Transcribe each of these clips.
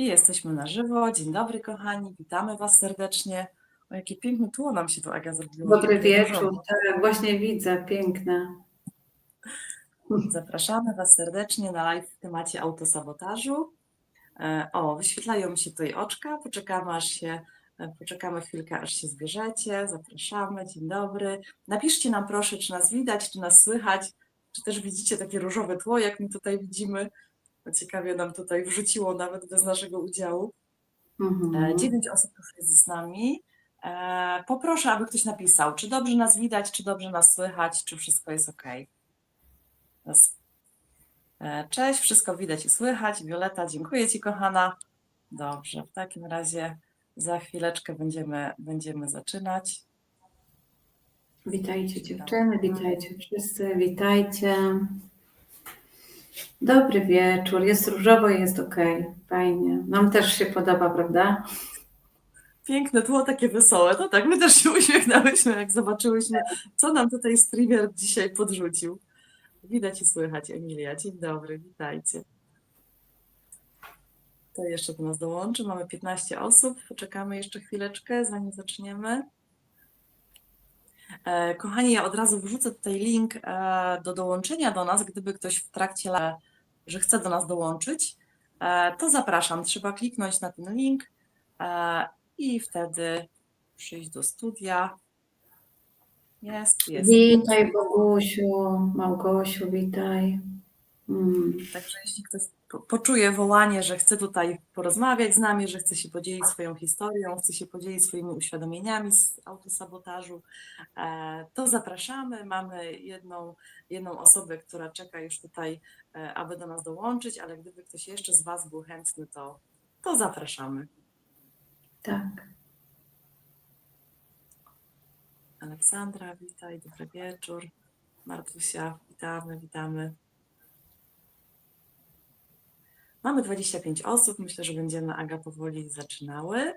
I jesteśmy na żywo. Dzień dobry, kochani. Witamy Was serdecznie. O, jakie piękne tło nam się tu Aga zrobiło. Dobry wieczór. Tak, właśnie widzę, piękne. Zapraszamy Was serdecznie na live w temacie autosabotażu. E, O, wyświetlają mi się tutaj oczka. Poczekamy, aż się, e, poczekamy chwilkę, aż się zbierzecie. Zapraszamy. Dzień dobry. Napiszcie nam proszę, czy nas widać, czy nas słychać, czy też widzicie takie różowe tło, jak my tutaj widzimy. Ciekawie nam tutaj wrzuciło nawet bez naszego udziału. E, Mhm. Dziewięć osób już jest z nami. E, Poproszę, aby ktoś napisał, czy dobrze nas widać, czy dobrze nas słychać, czy wszystko jest ok. E, Cześć, wszystko widać i słychać. Wioleta, dziękuję Ci, kochana. Dobrze, w takim razie za chwileczkę będziemy, będziemy zaczynać. Witajcie dziewczyny, witajcie wszyscy, witajcie. Dobry wieczór, jest różowo i jest ok, fajnie. Nam też się podoba, prawda? Piękne tło, takie wesołe. To tak, my też się uśmiechnęłyśmy, jak zobaczyłyśmy, co nam tutaj streamer dzisiaj podrzucił. Widać i słychać, Emilia. Dzień dobry, witajcie. To jeszcze do nas dołączy. Mamy 15 osób. Poczekamy jeszcze chwileczkę, zanim zaczniemy. E, Kochani, ja od razu wrzucę tutaj link e, do dołączenia do nas, gdyby ktoś w trakcie, że chce do nas dołączyć, e, to zapraszam. Trzeba kliknąć na ten link i wtedy przyjść do studia. Jest, jest. Witaj Bogusiu, Małgosiu, witaj. Mm. Także jeśli ktoś poczuje wołanie, że chce tutaj porozmawiać z nami, że chce się podzielić swoją historią, chce się podzielić swoimi uświadomieniami z autosabotażu, e, to zapraszamy. Mamy jedną, jedną osobę, która czeka już tutaj, e, aby do nas dołączyć, ale gdyby ktoś jeszcze z Was był chętny, to, to zapraszamy. Tak. Aleksandra, witaj, dobry wieczór. Martusia, witamy, witamy. Mamy 25 osób, myślę, że będziemy Aga powoli zaczynały.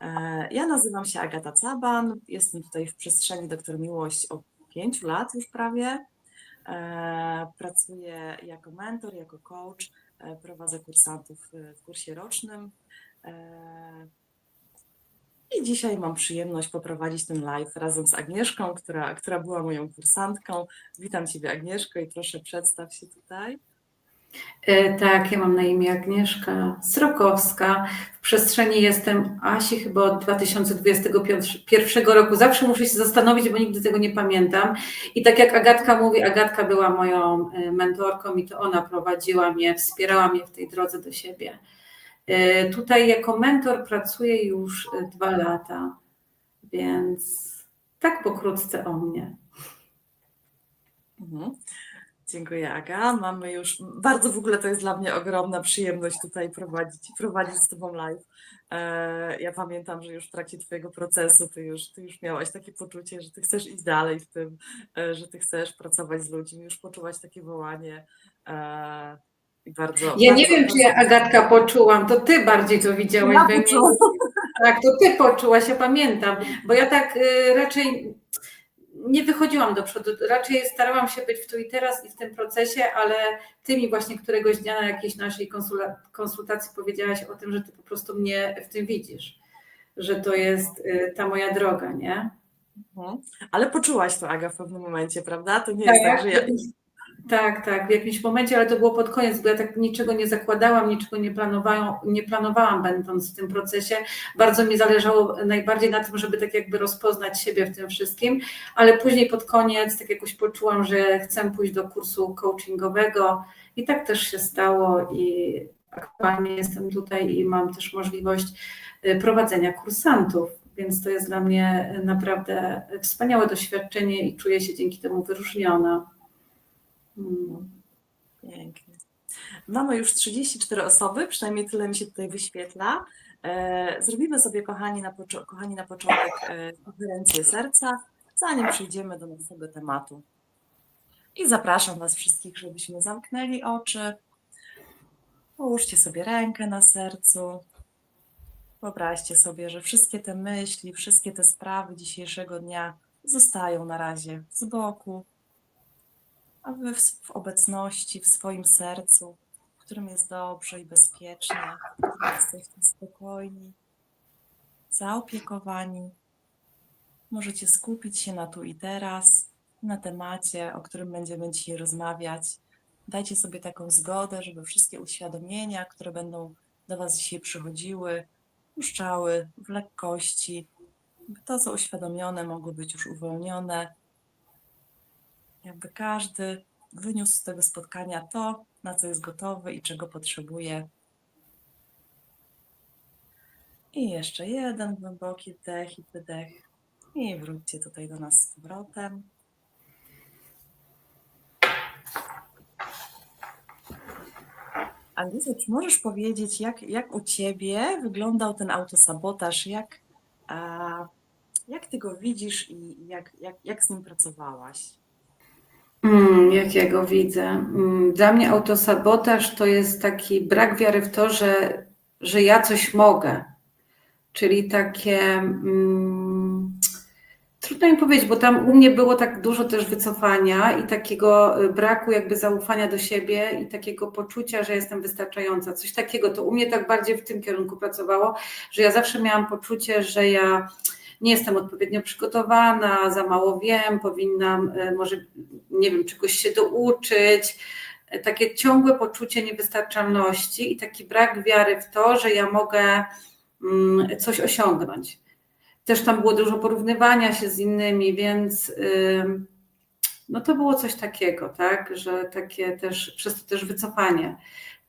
E, Ja nazywam się Agata Caban, jestem tutaj w przestrzeni Doktor Miłość od 5 lat już prawie. E, Pracuję jako mentor, jako coach, e, prowadzę kursantów w kursie rocznym. I dzisiaj mam przyjemność poprowadzić ten live razem z Agnieszką, która, która była moją kursantką. Witam Ciebie Agnieszko i proszę przedstaw się tutaj. E, Tak, ja mam na imię Agnieszka Srokowska. W przestrzeni jestem Asi chyba od 2021 roku. Zawsze muszę się zastanowić, bo nigdy tego nie pamiętam. I tak jak Agatka mówi, Agatka była moją e, mentorką i to ona prowadziła mnie, wspierała mnie w tej drodze do siebie. E, Tutaj jako mentor pracuję już dwa lata, więc tak pokrótce o mnie. Mhm. Dziękuję, Aga. Mamy już, bardzo w ogóle to jest dla mnie ogromna przyjemność tutaj prowadzić, prowadzić z Tobą live. E, Ja pamiętam, że już w trakcie Twojego procesu Ty już, ty już miałaś takie poczucie, że Ty chcesz iść dalej w tym, e, że Ty chcesz pracować z ludźmi, już poczułaś takie wołanie. e, bardzo. Ja nie bardzo, wiem, czy ja Agatka poczułam, to ty bardziej to widziałaś Ja we mnie. Tak, to ty poczułaś, ja pamiętam, bo ja tak y, raczej nie wychodziłam do przodu, raczej starałam się być w tu i teraz i w tym procesie, ale ty mi właśnie któregoś dnia na jakiejś naszej konsultacji powiedziałaś o tym, że ty po prostu mnie w tym widzisz, że to jest y, ta moja droga, nie? Mhm. Ale poczułaś to, Aga, w pewnym momencie, prawda? To nie jest tak, że ja. Tak, tak, w jakimś momencie, ale to było pod koniec, bo ja tak niczego nie zakładałam, niczego nie planowałam, nie planowałam będąc w tym procesie. Bardzo mi zależało najbardziej na tym, żeby tak jakby rozpoznać siebie w tym wszystkim, ale później pod koniec tak jakoś poczułam, że chcę pójść do kursu coachingowego i tak też się stało i aktualnie jestem tutaj i mam też możliwość y, prowadzenia kursantów. Więc to jest dla mnie naprawdę wspaniałe doświadczenie i czuję się dzięki temu wyróżniona. Mm. Pięknie. Mamy już 34 osoby, przynajmniej tyle mi się tutaj wyświetla. E, Zrobimy sobie, kochani, na, poczo- kochani, na początek e, konferencję serca, zanim przejdziemy do naszego tematu. I zapraszam Was wszystkich, żebyśmy zamknęli oczy. Połóżcie sobie rękę na sercu. Wyobraźcie sobie, że wszystkie te myśli, wszystkie te sprawy dzisiejszego dnia zostają na razie z boku, a Wy w, w obecności, w swoim sercu, którym jest dobrze i bezpiecznie, w jesteście spokojni, zaopiekowani. Możecie skupić się na tu i teraz, na temacie, o którym będziemy dzisiaj rozmawiać. Dajcie sobie taką zgodę, żeby wszystkie uświadomienia, które będą do Was dzisiaj przychodziły, puszczały w lekkości. by To, co uświadomione, mogło być już uwolnione. Jakby każdy wyniósł z tego spotkania to, na co jest gotowy i czego potrzebuje. I jeszcze jeden głęboki wdech i wydech. I wróćcie tutaj do nas z powrotem. Anglice, czy możesz powiedzieć, jak, jak u Ciebie wyglądał ten autosabotaż? Jak, a, jak Ty go widzisz i jak, jak, jak z nim pracowałaś? Mm, jak ja go widzę. Mm, Dla mnie autosabotaż to jest taki brak wiary w to, że, że ja coś mogę. Czyli takie. Mm, trudno mi powiedzieć, bo tam u mnie było tak dużo też wycofania i takiego y, braku jakby zaufania do siebie i takiego poczucia, że jestem wystarczająca. Coś takiego, to u mnie tak bardziej w tym kierunku pracowało, że ja zawsze miałam poczucie, że ja nie jestem odpowiednio przygotowana, za mało wiem, powinnam y, może, nie wiem, czegoś się douczyć. Y, Takie ciągłe poczucie niewystarczalności i taki brak wiary w to, że ja mogę mm, coś osiągnąć. Też tam było dużo porównywania się z innymi, więc no to było coś takiego, tak, że takie też, przez to też wycofanie,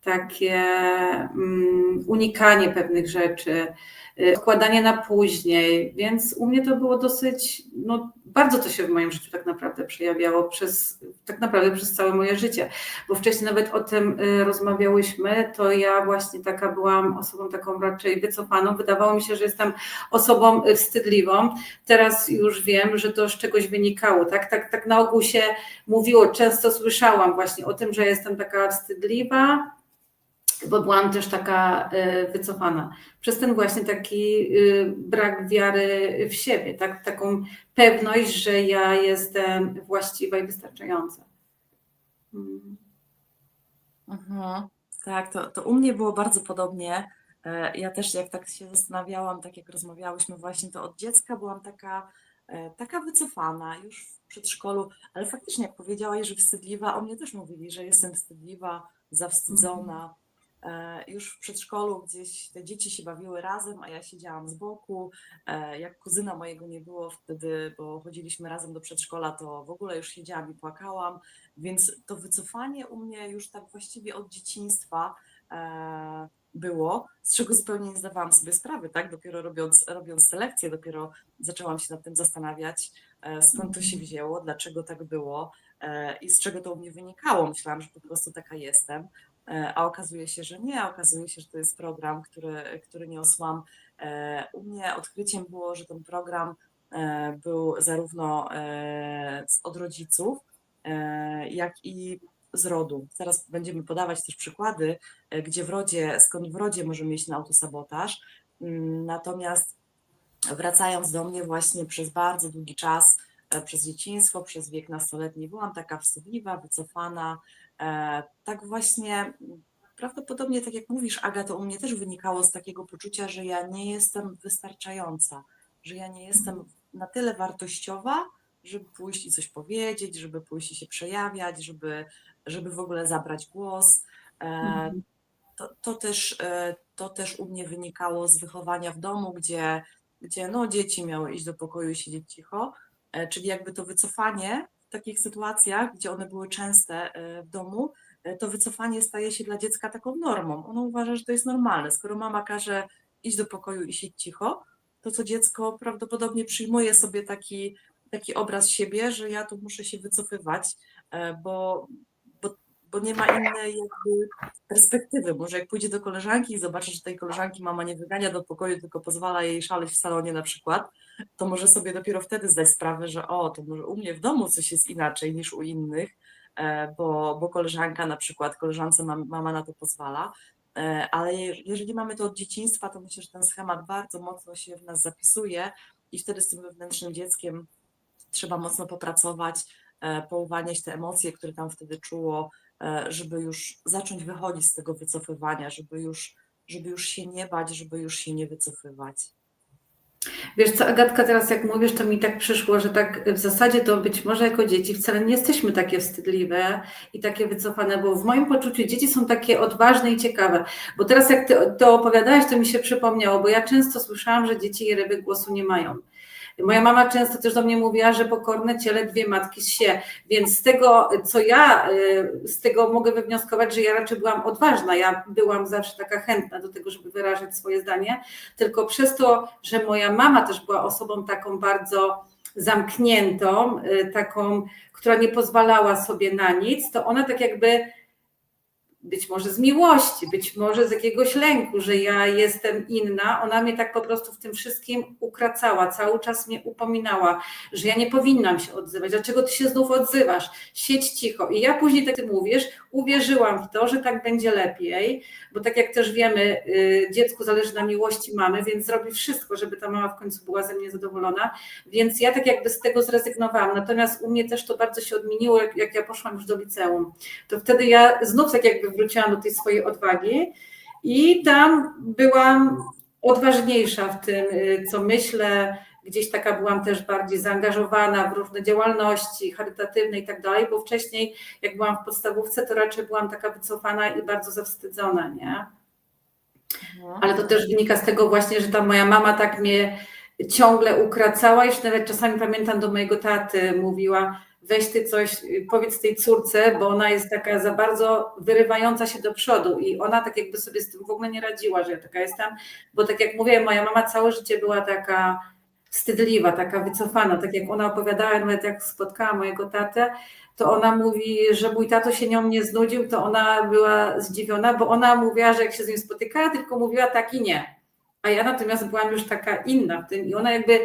takie mm, unikanie pewnych rzeczy, y, odkładanie na później, więc u mnie to było dosyć, no bardzo to się w moim życiu tak naprawdę przejawiało przez, tak naprawdę przez całe moje życie, bo wcześniej nawet o tym y, rozmawiałyśmy, to ja właśnie taka byłam osobą taką raczej wycofaną, wydawało mi się, że jestem osobą y, wstydliwą, teraz już wiem, że to z czegoś wynikało, tak, tak, tak na ogół się mówiło, często słyszałam właśnie o tym, że jestem taka wstydliwa, bo byłam też taka y, wycofana. Przez ten właśnie taki y, brak wiary w siebie, tak? taką pewność, że ja jestem właściwa i wystarczająca. Mm. Mhm. Tak, to, to u mnie było bardzo podobnie. E, Ja też jak tak się zastanawiałam, tak jak rozmawiałyśmy właśnie, to od dziecka byłam taka, e, taka wycofana już w przedszkolu, ale faktycznie jak powiedziałaś, że wstydliwa, o mnie też mówili, że jestem wstydliwa, zawstydzona. E, Już w przedszkolu gdzieś te dzieci się bawiły razem, a ja siedziałam z boku. E, Jak kuzyna mojego nie było wtedy, bo chodziliśmy razem do przedszkola, to w ogóle już siedziałam i płakałam. Więc to wycofanie u mnie już tak właściwie od dzieciństwa e, było, z czego zupełnie nie zdawałam sobie sprawy, tak? Dopiero robiąc, robiąc selekcję, dopiero zaczęłam się nad tym zastanawiać, skąd to się wzięło, dlaczego tak było i z czego to u mnie wynikało. Myślałam, że po prostu taka jestem, a okazuje się, że nie, okazuje się, że to jest program, który, który niosłam. E, U mnie odkryciem było, że ten program e, był zarówno e, od rodziców, e, jak i z rodu. Zaraz będziemy podawać też przykłady, e, gdzie w rodzie, skąd w rodzie możemy mieć na autosabotaż. Mm, Natomiast wracając do mnie właśnie przez bardzo długi czas, e, przez dzieciństwo, przez wiek nastoletni, byłam taka wstydliwa, wycofana. E, Tak właśnie, prawdopodobnie tak jak mówisz, Aga, to u mnie też wynikało z takiego poczucia, że ja nie jestem wystarczająca, że ja nie jestem na tyle wartościowa, żeby pójść i coś powiedzieć, żeby pójść i się przejawiać, żeby, żeby w ogóle zabrać głos. E, Mhm. To, to, też, e, to też u mnie wynikało z wychowania w domu, gdzie, gdzie no, dzieci miały iść do pokoju i siedzieć cicho, czyli jakby to wycofanie takich sytuacjach, gdzie one były częste e, w domu, e, to wycofanie staje się dla dziecka taką normą. Ono uważa, że to jest normalne. Skoro mama każe iść do pokoju i siedzieć cicho, to co dziecko prawdopodobnie przyjmuje sobie taki, taki obraz siebie, że ja tu muszę się wycofywać, e, bo, bo, nie ma innej jakby perspektywy. Może jak pójdzie do koleżanki i zobaczy, że tej koleżanki mama nie wygania do pokoju, tylko pozwala jej szaleć w salonie na przykład, to może sobie dopiero wtedy zdać sprawę, że o, to może u mnie w domu coś jest inaczej niż u innych, e, bo, bo koleżanka na przykład, koleżance mam, mama na to pozwala. E, Ale je- jeżeli mamy to od dzieciństwa, to myślę, że ten schemat bardzo mocno się w nas zapisuje i wtedy z tym wewnętrznym dzieckiem trzeba mocno popracować, e, pouwalniać te emocje, które tam wtedy czuło, żeby już zacząć wychodzić z tego wycofywania, żeby już, żeby już się nie bać, żeby już się nie wycofywać. Wiesz co, Agatka, teraz jak mówisz, to mi tak przyszło, że tak w zasadzie to być może jako dzieci wcale nie jesteśmy takie wstydliwe i takie wycofane, bo w moim poczuciu dzieci są takie odważne i ciekawe. Bo teraz jak ty to opowiadałeś, to mi się przypomniało, bo ja często słyszałam, że dzieci i ryby głosu nie mają. Moja mama często też do mnie mówiła, że pokorne ciele dwie matki się, więc z tego, co ja y, z tego mogę wywnioskować, że ja raczej byłam odważna. Ja byłam zawsze taka chętna do tego, żeby wyrażać swoje zdanie, tylko przez to, że moja mama też była osobą taką bardzo zamkniętą, y, taką, która nie pozwalała sobie na nic, to ona tak jakby być może z miłości, być może z jakiegoś lęku, że ja jestem inna, ona mnie tak po prostu w tym wszystkim ukracała, cały czas mnie upominała, że ja nie powinnam się odzywać. Dlaczego ty się znów odzywasz? Siedź cicho. I ja później, tak ty mówisz, uwierzyłam w to, że tak będzie lepiej, bo tak jak też wiemy, y, dziecku zależy na miłości mamy, więc zrobi wszystko, żeby ta mama w końcu była ze mnie zadowolona, więc ja tak jakby z tego zrezygnowałam. Natomiast u mnie też to bardzo się odmieniło, jak, jak ja poszłam już do liceum. To wtedy ja znów tak jakby wróciłam do tej swojej odwagi i tam byłam odważniejsza w tym, y, co myślę. Gdzieś taka byłam też bardziej zaangażowana w różne działalności charytatywne i tak dalej, bo wcześniej, jak byłam w podstawówce, to raczej byłam taka wycofana i bardzo zawstydzona, nie? Ale to też wynika z tego właśnie, że ta moja mama tak mnie ciągle ukracała. Jeszcze nawet czasami pamiętam do mojego taty mówiła, weź ty coś, powiedz tej córce, bo ona jest taka za bardzo wyrywająca się do przodu i ona tak jakby sobie z tym w ogóle nie radziła, że ja taka jestem, bo tak jak mówię, moja mama całe życie była taka wstydliwa, taka wycofana, tak jak ona opowiadała, nawet jak spotkała mojego tatę, to ona mówi, że mój tato się nią nie znudził, to ona była zdziwiona, bo ona mówiła, że jak się z nim spotykała, tylko mówiła tak i nie. A ja natomiast byłam już taka inna w tym i ona jakby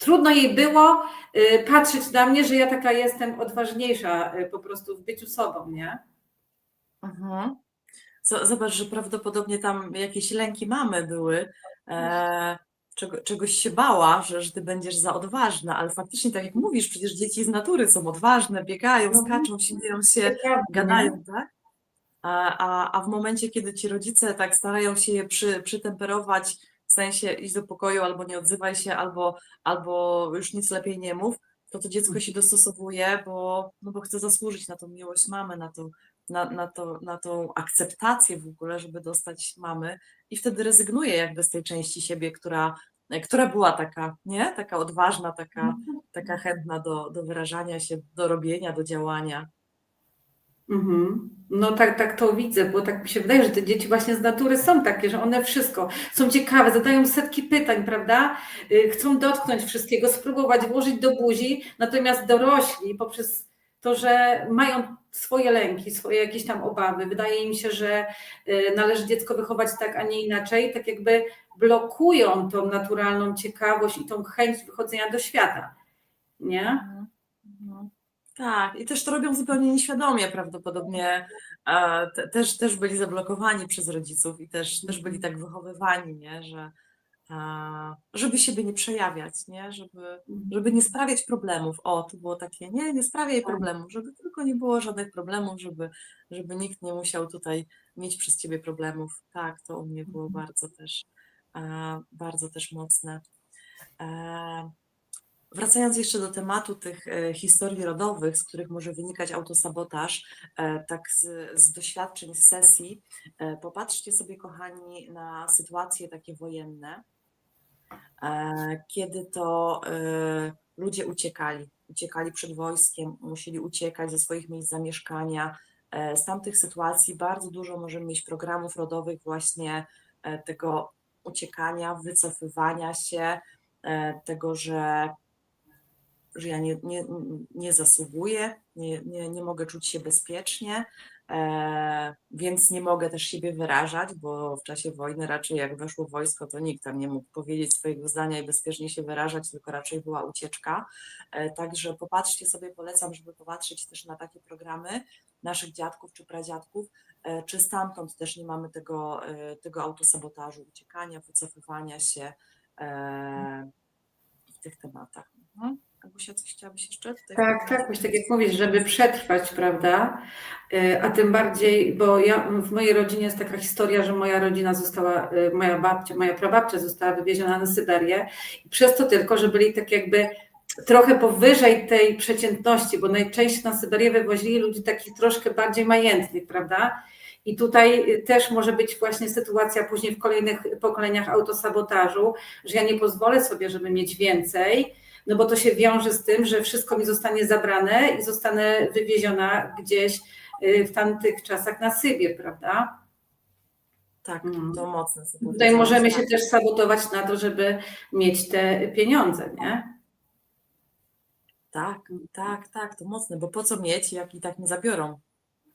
trudno jej było y, patrzeć na mnie, że ja taka jestem odważniejsza y, po prostu w byciu sobą, nie? Mhm. Zobacz, że prawdopodobnie tam jakieś lęki mamy były, e, czego, czegoś się bała, że, że ty będziesz za odważna, ale faktycznie, tak jak mówisz, przecież dzieci z natury są odważne, biegają, Mhm. skaczą, śmieją się, gadają, tak? A, a, a w momencie, kiedy ci rodzice tak starają się je przy, przytemperować, w sensie idź do pokoju, albo nie odzywaj się, albo, albo już nic lepiej nie mów, to to dziecko się dostosowuje, bo, no bo chce zasłużyć na tą miłość mamy, na, to, na, na, to, na tą akceptację w ogóle, żeby dostać mamy i wtedy rezygnuje jakby z tej części siebie, która, która była taka, nie? Taka odważna, taka, taka chętna do, do wyrażania się, do robienia, do działania. Mhm. No tak, tak to widzę, bo tak mi się wydaje, że te dzieci właśnie z natury są takie, że one wszystko są ciekawe, zadają setki pytań, prawda? Y, Chcą dotknąć wszystkiego, spróbować włożyć do buzi, natomiast dorośli poprzez to, że mają swoje lęki, swoje jakieś tam obawy, wydaje im się, że y, należy dziecko wychować tak, a nie inaczej, tak jakby blokują tą naturalną ciekawość i tą chęć wychodzenia do świata, nie? Mhm. Mhm. Tak, i też to robią zupełnie nieświadomie prawdopodobnie. e, Te, też, też byli zablokowani przez rodziców i też, też byli tak wychowywani, nie? Że, e, żeby siebie nie przejawiać, nie? Żeby, żeby nie sprawiać problemów. O, to było takie, nie, nie sprawiaj problemów, żeby tylko nie było żadnych problemów, żeby, żeby nikt nie musiał tutaj mieć przez ciebie problemów. Tak, to u mnie było bardzo też, e, bardzo też mocne. E, Wracając jeszcze do tematu tych e, historii rodowych, z których może wynikać autosabotaż, e, tak z, z doświadczeń z sesji, e, popatrzcie sobie, kochani, na sytuacje takie wojenne, kiedy to ludzie uciekali, uciekali przed wojskiem, musieli uciekać ze swoich miejsc zamieszkania. Z tamtych sytuacji bardzo dużo możemy mieć programów rodowych właśnie tego uciekania, wycofywania się, tego, że że ja nie, nie, nie zasługuję, nie, nie, nie mogę czuć się bezpiecznie, e, więc nie mogę też siebie wyrażać, bo w czasie wojny raczej jak weszło wojsko, to nikt tam nie mógł powiedzieć swojego zdania i bezpiecznie się wyrażać, tylko raczej była ucieczka. E, także popatrzcie sobie, polecam, żeby popatrzeć też na takie programy naszych dziadków czy pradziadków, e, czy stamtąd też nie mamy tego, e, tego autosabotażu, uciekania, wycofywania się e, w tych tematach. Mhm. Agusia, coś chciałabyś jeszcze tutaj? Tak, tak, właśnie tak jak mówisz, żeby przetrwać, prawda? Y, A tym bardziej, bo ja, w mojej rodzinie jest taka historia, że moja rodzina została, y, moja babcia, moja prababcia została wywieziona na Syberię i przez to tylko, że byli tak jakby trochę powyżej tej przeciętności, bo najczęściej na Syberię wywozili ludzi takich troszkę bardziej majętnych, prawda? I tutaj y, też może być właśnie sytuacja później w kolejnych pokoleniach autosabotażu, że ja nie pozwolę sobie, żeby mieć więcej, no bo to się wiąże z tym, że wszystko mi zostanie zabrane i zostanę wywieziona gdzieś y, w tamtych czasach na Sybir, prawda? Tak, Mhm. to mocne. Tutaj możemy się też sabotować na to, żeby mieć te pieniądze, nie? Tak, tak, tak, to mocne, bo po co mieć, jak i tak nie zabiorą.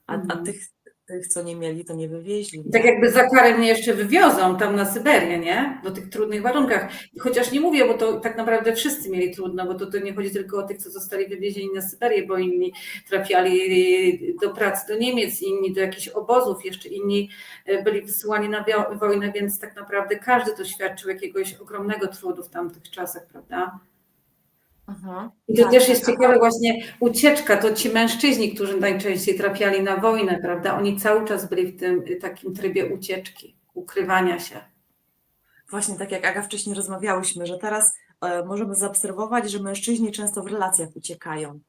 A, a Mhm. tych, tych, co nie mieli, to nie wywieźli. I tak jakby za karę mnie jeszcze wywiozą tam na Syberię, nie? Do tych trudnych warunkach. I Chociaż nie mówię, bo to tak naprawdę wszyscy mieli trudno, bo to, to nie chodzi tylko o tych, co zostali wywiezieni na Syberię, bo inni trafiali do pracy do Niemiec, inni do jakichś obozów, jeszcze inni e, byli wysyłani na wojnę, więc tak naprawdę każdy doświadczył jakiegoś ogromnego trudu w tamtych czasach, prawda? Mhm. I to Tak, też jest tak, ciekawe właśnie ucieczka, to ci mężczyźni, którzy najczęściej trafiali na wojnę, prawda? Oni cały czas byli w tym y, takim trybie ucieczki, ukrywania się. Właśnie tak jak Aga wcześniej rozmawiałyśmy, że teraz e, możemy zaobserwować, że mężczyźni często w relacjach uciekają,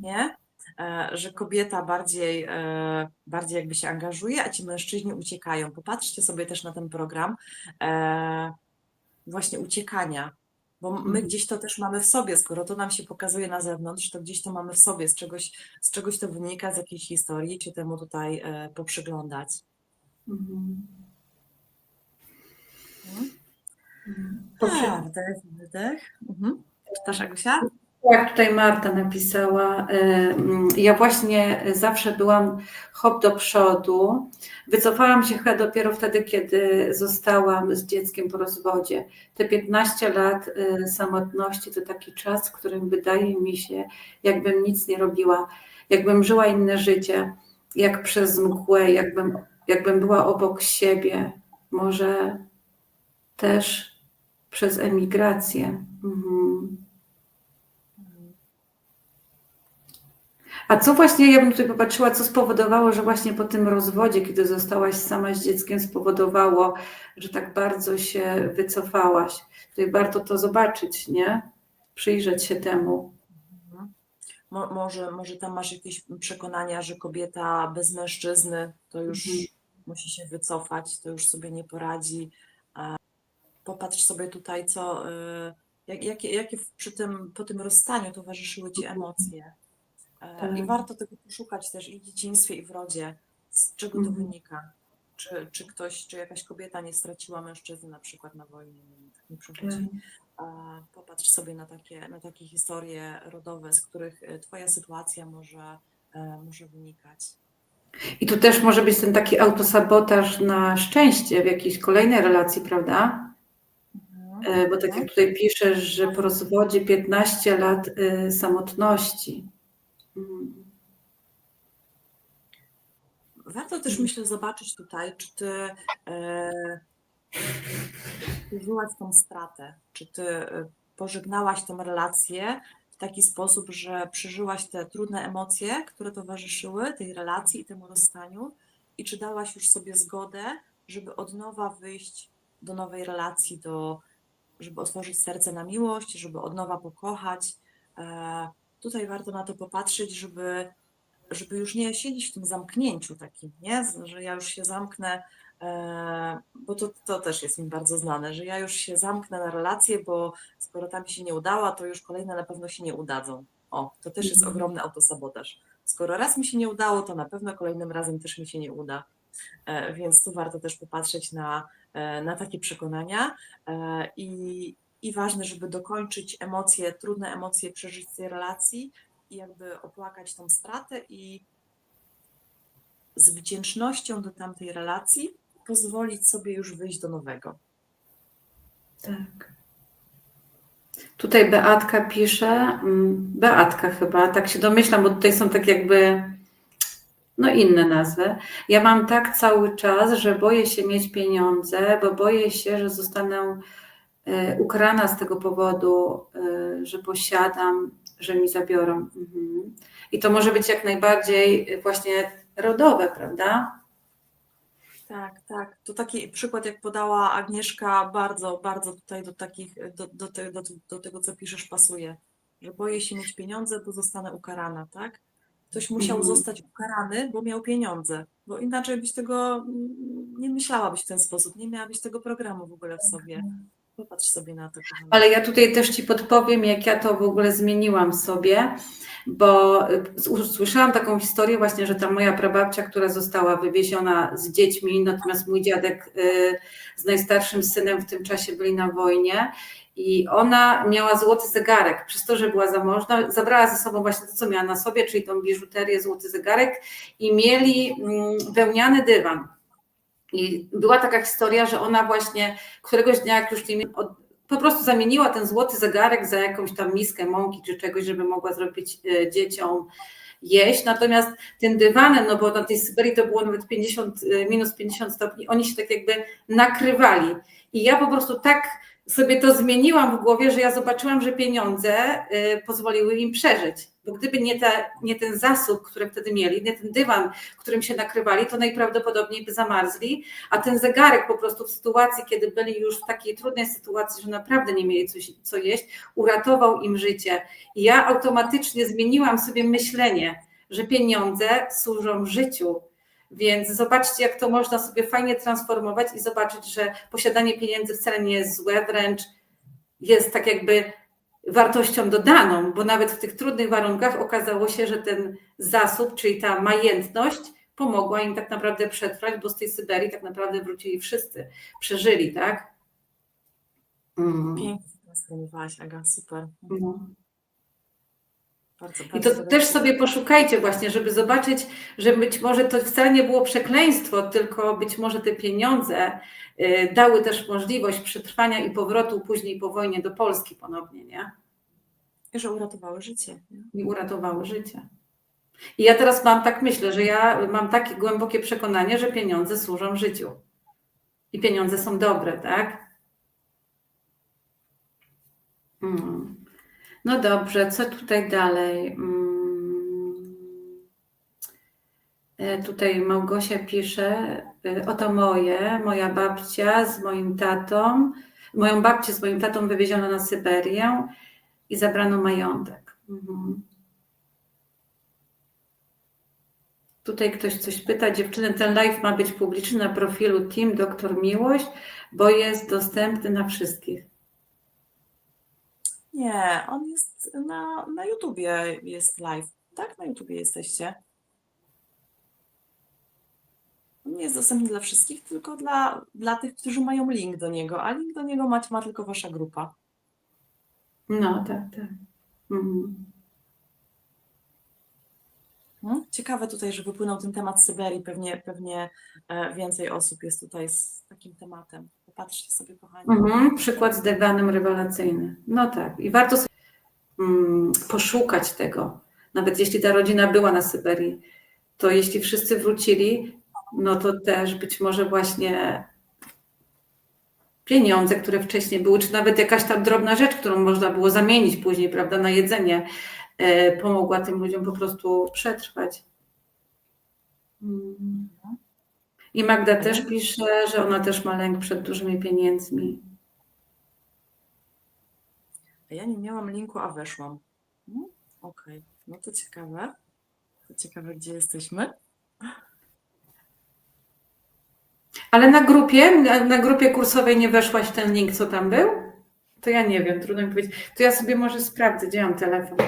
nie? E, że kobieta bardziej, e, bardziej jakby się angażuje, a ci mężczyźni uciekają. Popatrzcie sobie też na ten program e, właśnie uciekania, bo my Mhm. gdzieś to też mamy w sobie, skoro to nam się pokazuje na zewnątrz, to gdzieś to mamy w sobie, z czegoś, z czegoś to wynika, z jakiejś historii, czy temu tutaj e, poprzyglądać. Mhm. Mhm. Poprze- A, wdech, wydech. Mhm. Czytasz, Agusia? Tak, tutaj Marta napisała. y, Ja właśnie zawsze byłam hop do przodu. Wycofałam się chyba dopiero wtedy, kiedy zostałam z dzieckiem po rozwodzie. Te 15 lat y, samotności to taki czas, w którym wydaje mi się, jakbym nic nie robiła, jakbym żyła inne życie, jak przez mgłę, jakbym, jakbym była obok siebie. Może też przez emigrację. Mhm. A co właśnie, ja bym tutaj popatrzyła, co spowodowało, że właśnie po tym rozwodzie, kiedy zostałaś sama z dzieckiem, spowodowało, że tak bardzo się wycofałaś. Tutaj warto to zobaczyć, nie? Przyjrzeć się temu. Mhm. Mo, może, może tam masz jakieś przekonania, że kobieta bez mężczyzny to już Mhm. musi się wycofać, to już sobie nie poradzi. Popatrz sobie tutaj, co, y, jak, jakie, jakie przy tym, po tym rozstaniu towarzyszyły ci emocje. E, I Tak. warto tego poszukać też i w dzieciństwie, i w rodzie, z czego to Mhm. wynika. Czy, czy ktoś, czy jakaś kobieta nie straciła mężczyzny na przykład na wojnie, nie, tak nie przychodzi. A Popatrz sobie na takie, na takie historie rodowe, z których e, Twoja sytuacja może, e, może wynikać. I tu też może być ten taki autosabotaż na szczęście w jakiejś kolejnej relacji, prawda? E, Bo tak jak tutaj piszesz, że po rozwodzie 15 lat samotności. Mm. Warto też myślę zobaczyć tutaj, czy ty e, przeżyłaś tą stratę, czy ty e, pożegnałaś tą relację w taki sposób, że przeżyłaś te trudne emocje, które towarzyszyły tej relacji i temu rozstaniu i czy dałaś już sobie zgodę, żeby od nowa wyjść do nowej relacji, do, żeby otworzyć serce na miłość, żeby od nowa pokochać. Tutaj warto na to popatrzeć, żeby żeby już nie siedzieć w tym zamknięciu takim, nie? Że ja już się zamknę, e, bo to, to też jest mi bardzo znane, że ja już się zamknę na relację, bo skoro tam się nie udała, to już kolejne na pewno się nie udadzą. O, to też jest Mhm. ogromny autosabotaż. Skoro raz mi się nie udało, to na pewno kolejnym razem też mi się nie uda. E, Więc tu warto też popatrzeć na, e, na takie przekonania i, i ważne, żeby dokończyć emocje, trudne emocje przeżyć z tej relacji i jakby opłakać tą stratę i z wdzięcznością do tamtej relacji pozwolić sobie już wyjść do nowego. Tak. Tutaj Beatka pisze, mm, Beatka chyba, tak się domyślam, bo tutaj są tak jakby no inne nazwy. Ja mam tak cały czas, że boję się mieć pieniądze, bo boję się, że zostanę ukarana z tego powodu, e, że posiadam, że mi zabiorą. Mhm. I to może być jak najbardziej e, właśnie rodowe, prawda? Tak, tak. To taki przykład, jak podała Agnieszka, bardzo, bardzo tutaj do takich, do, do, te, do, do tego, co piszesz, pasuje. Że boję się mieć pieniądze, bo zostanę ukarana, tak? Ktoś musiał Mhm. zostać ukarany, bo miał pieniądze, bo inaczej byś tego mm, nie myślałabyś w ten sposób, nie miałabyś tego programu w ogóle w sobie. Popatrz sobie na to. Ale ja tutaj też Ci podpowiem, jak ja to w ogóle zmieniłam sobie, bo y, usłyszałam taką historię właśnie, że ta moja prababcia, która została wywieziona z dziećmi, natomiast mój dziadek y, z najstarszym synem w tym czasie byli na wojnie i ona miała złoty zegarek. Przez to, że była zamożna, zabrała ze sobą właśnie to, co miała na sobie, czyli tą biżuterię, złoty zegarek i mieli mm, wełniany dywan. I była taka historia, że ona właśnie któregoś dnia, jak już nie od- po prostu zamieniła ten złoty zegarek za jakąś tam miskę mąki czy czegoś, żeby mogła zrobić e, dzieciom jeść. Natomiast ten dywanem, no bo na tej Syberii to było nawet 50, e, minus 50 stopni, oni się tak jakby nakrywali. I ja po prostu tak sobie to zmieniłam w głowie, że ja zobaczyłam, że pieniądze e, pozwoliły im przeżyć. Bo gdyby nie, nie ten zasób, który wtedy mieli, nie ten dywan, którym się nakrywali, to najprawdopodobniej by zamarzli, a ten zegarek po prostu w sytuacji, kiedy byli już w takiej trudnej sytuacji, że naprawdę nie mieli coś, co jeść, uratował im życie. I ja automatycznie zmieniłam sobie myślenie, że pieniądze służą życiu. Więc zobaczcie, jak to można sobie fajnie transformować i zobaczyć, że posiadanie pieniędzy wcale nie jest złe, wręcz jest tak jakby wartością dodaną, bo nawet w tych trudnych warunkach okazało się, że ten zasób, czyli ta majętność, pomogła im tak naprawdę przetrwać, bo z tej Syberii tak naprawdę wrócili wszyscy, przeżyli, tak? Mm. Pięknie Aga, super. No. Bardzo, I bardzo to też sobie poszukajcie właśnie, żeby zobaczyć, że być może to wcale nie było przekleństwo, tylko być może te pieniądze y, dały też możliwość przetrwania i powrotu później po wojnie do Polski ponownie, nie? I że uratowały życie. Nie? I uratowały życie. I ja teraz mam tak myślę, że ja mam takie głębokie przekonanie, że pieniądze służą życiu. I pieniądze są dobre, tak? Mm. No dobrze, co tutaj dalej? Mm. E, Tutaj Małgosia pisze, e, oto moje, moja babcia z moim tatą, moją babcię z moim tatą wywieziono na Syberię i zabrano majątek. Mhm. Tutaj ktoś coś pyta. Dziewczyny, ten live ma być publiczny na profilu Team Doktor Miłość, bo jest dostępny na wszystkich. Nie, on jest na, na YouTubie, jest live. Tak, na YouTubie jesteście. On nie jest dostępny dla wszystkich, tylko dla, dla tych, którzy mają link do niego, a link do niego ma, ma tylko wasza grupa. No, tak, tak. Mhm. Hmm? Ciekawe tutaj, że wypłynął ten temat Syberii. Pewnie, pewnie e, więcej osób jest tutaj z takim tematem. Popatrzcie sobie, kochani. Mhm. Przykład z dywanem rewelacyjny. No tak. I warto sobie mm, poszukać tego. Nawet jeśli ta rodzina była na Syberii, to jeśli wszyscy wrócili, no to też być może właśnie pieniądze, które wcześniej były, czy nawet jakaś tam drobna rzecz, którą można było zamienić później, prawda, na jedzenie, e, pomogła tym ludziom po prostu przetrwać. I Magda też pisze, że ona też ma lęk przed dużymi pieniędzmi. A ja nie miałam linku, a weszłam. Hmm? Okej, no to ciekawe. To ciekawe, gdzie jesteśmy. Ale na grupie, na, grupie kursowej nie weszłaś ten link, co tam był? To ja nie wiem, trudno mi powiedzieć. To ja sobie może sprawdzę, gdzie mam telefon.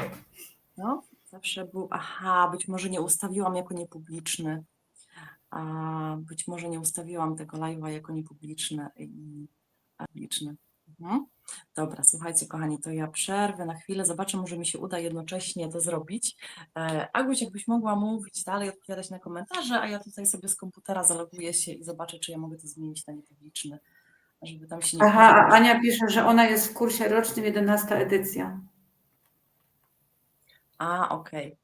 No, zawsze był. Aha, być może nie ustawiłam jako niepubliczny. A być może nie ustawiłam tego live'a jako niepubliczny i publiczny. Mhm. Dobra, słuchajcie, kochani, to ja przerwę na chwilę, zobaczę, może mi się uda jednocześnie to zrobić. E, Aguś, jakbyś mogła mówić dalej, odpowiadać na komentarze, a ja tutaj sobie z komputera zaloguję się i zobaczę, czy ja mogę to zmienić na niepubliczny, żeby tam się nie Aha, a. Ania pisze, że ona jest w kursie rocznym 11 edycja. A, okej.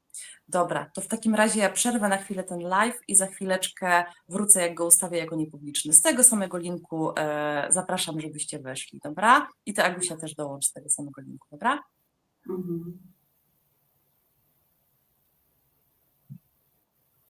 Dobra, to w takim razie ja przerwę na chwilę ten live i za chwileczkę wrócę, jak go ustawię jako niepubliczny. Z tego samego linku e, zapraszam, żebyście weszli, dobra? I ty, Agusia, też dołącz z tego samego linku, dobra? Mhm.